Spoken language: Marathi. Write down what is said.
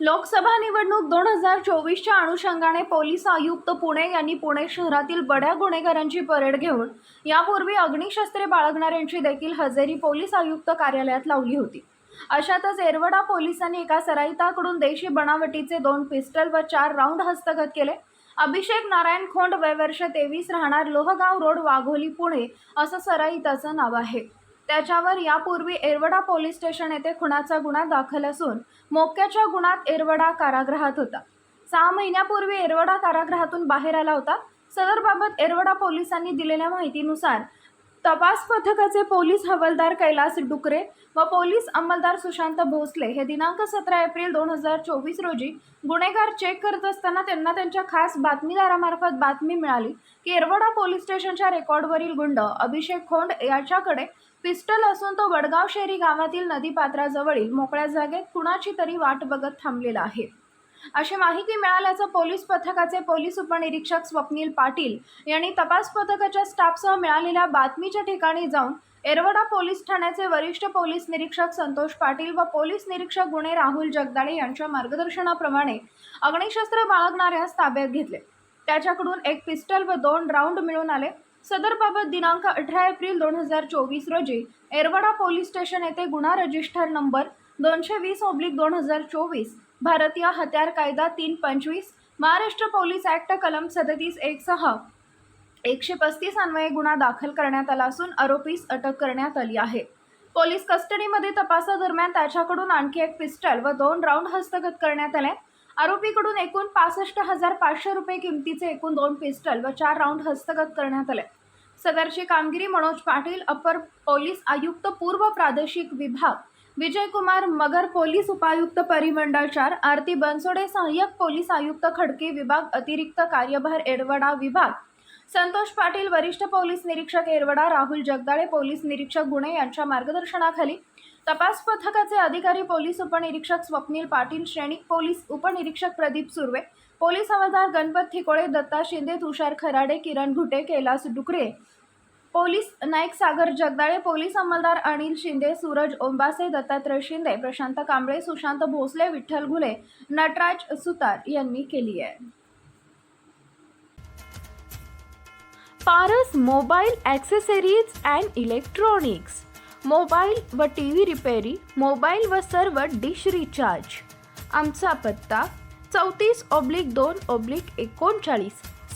लोकसभा निवडणूक दोन हजार चोवीसच्या अनुषंगाने पोलीस आयुक्त पुणे यांनी पुणे शहरातील बड्या गुन्हेगारांची परेड घेऊन यापूर्वी अग्निशस्त्रे बाळगणाऱ्यांची देखील हजेरी पोलीस आयुक्त कार्यालयात लावली होती. अशातच एरवडा पोलिसांनी एका सराईताकडून देशी बनावटीचे दोन पिस्टल व चार राऊंड हस्तगत केले. अभिषेक नारायण खोंड वय वर्ष तेवीस राहणार लोहगाव रोड वाघोली पुणे असं सराईताचं नाव आहे. त्याच्यावर यापूर्वी एरवडा पोलीस स्टेशन येथे खुनाचा गुन्हा दाखल असून मोक्याच्या गुन्ह्यात एरवडा कारागृहात होता. सहा महिन्यापूर्वी एरवडा कारागृहातून बाहेर आला होता. सदरबाबत एरवडा पोलिसांनी दिलेल्या माहितीनुसार तपास पथकाचे पोलीस हवालदार कैलास डुकरे व पोलीस अंमलदार सुशांत भोसले हे दिनांक सतरा एप्रिल दोन हजार चोवीस रोजी गुन्हेगार चेक करत असताना त्यांना त्यांच्या खास बातमीदारामार्फत बातमी मिळाली की येरवडा पोलीस स्टेशनच्या रेकॉर्डवरील गुंड अभिषेक खोंड याच्याकडे पिस्टल असून तो वडगाव शेरी गावातील नदीपात्राजवळील मोकळ्या जागेत कुणाची तरी वाट बघत थांबलेला आहे. अशी माहिती मिळाल्याचं पोलीस पथकाचे पोलीस उपनिरीक्षक स्वप्नील पाटील यांनी तपास पथकाच्या स्टाफसह मिळालेल्या बातमीच्या ठिकाणी जाऊन एरवडा पोलीस ठाण्याचे वरिष्ठ पोलीस निरीक्षक संतोष पाटील व पोलीस निरीक्षक गुणे राहुल जगदाळे यांच्या मार्गदर्शनाप्रमाणे अग्निशस्त्र बाळगणाऱ्यास ताब्यात घेतले. त्याच्याकडून एक पिस्टल व दोन राऊंड मिळून आले. सदरबाबत दिनांक अठरा एप्रिल दोन हजार चोवीस रोजी एरवडा पोलीस स्टेशन येथे गुन्हा रजिस्टर नंबर दोनशे वीस ओब्लिक दोन हजार चोवीस भारतीय हत्यार कायदा तीन पंचवीस महाराष्ट्र पोलीस ॲक्ट कलम सदतीस एक सहा एकशे पस्तीस अन्वये गुन्हा दाखल करण्यात आला असून आरोपीस अटक करण्यात आली आहे. पोलीस कस्टडीमध्ये तपासादरम्यान त्याच्याकडून आणखी एक पिस्टल व दोन राऊंड हस्तगत करण्यात आले. आरोपीकडून एकूण पासष्ट हजार पाचशे रुपये किमतीचे एकूण दोन पिस्टल व चार राऊंड हस्तगत करण्यात आले. सदरची कामगिरी मनोज पाटील अपर पोलीस आयुक्त पूर्व प्रादेशिक विभाग विजयकुमार मगर पोलीस उपायुक्त परिमंडळ चार आरती बनसोडे सहाय्यक पोलीस आयुक्त खडके विभाग अतिरिक्त कार्यभार एरवडा विभाग संतोष पाटील वरिष्ठ पोलीस निरीक्षक एरवडा राहुल जगदाळे पोलीस निरीक्षक गुणे यांच्या मार्गदर्शनाखाली तपास पथकाचे अधिकारी पोलीस उपनिरीक्षक स्वप्नील पाटील श्रेणिक पोलीस उपनिरीक्षक प्रदीप सुर्वे पोलीस हवालदार गणपत थिकोळे दत्ता शिंदे तुषार खराडे किरण घुटे कैलास डुकरे पोलीस नाईक सागर जगदाळे पोलीस अंमलदार अनिल शिंदे सूरज ओंबासे दत्तात्रय शिंदे प्रशांत कांबळे सुशांत भोसले विठ्ठल घुले नटराज सुतार यांनी केली आहे. Paras mobile accessories and electronics. Mobile व टी व्ही रिपेरी मोबाईल व सर्व डिश रिचार्ज. आमचा पत्ता चौतीस ऑब्लिक दोन ऑब्लिक एकोणचाळीस.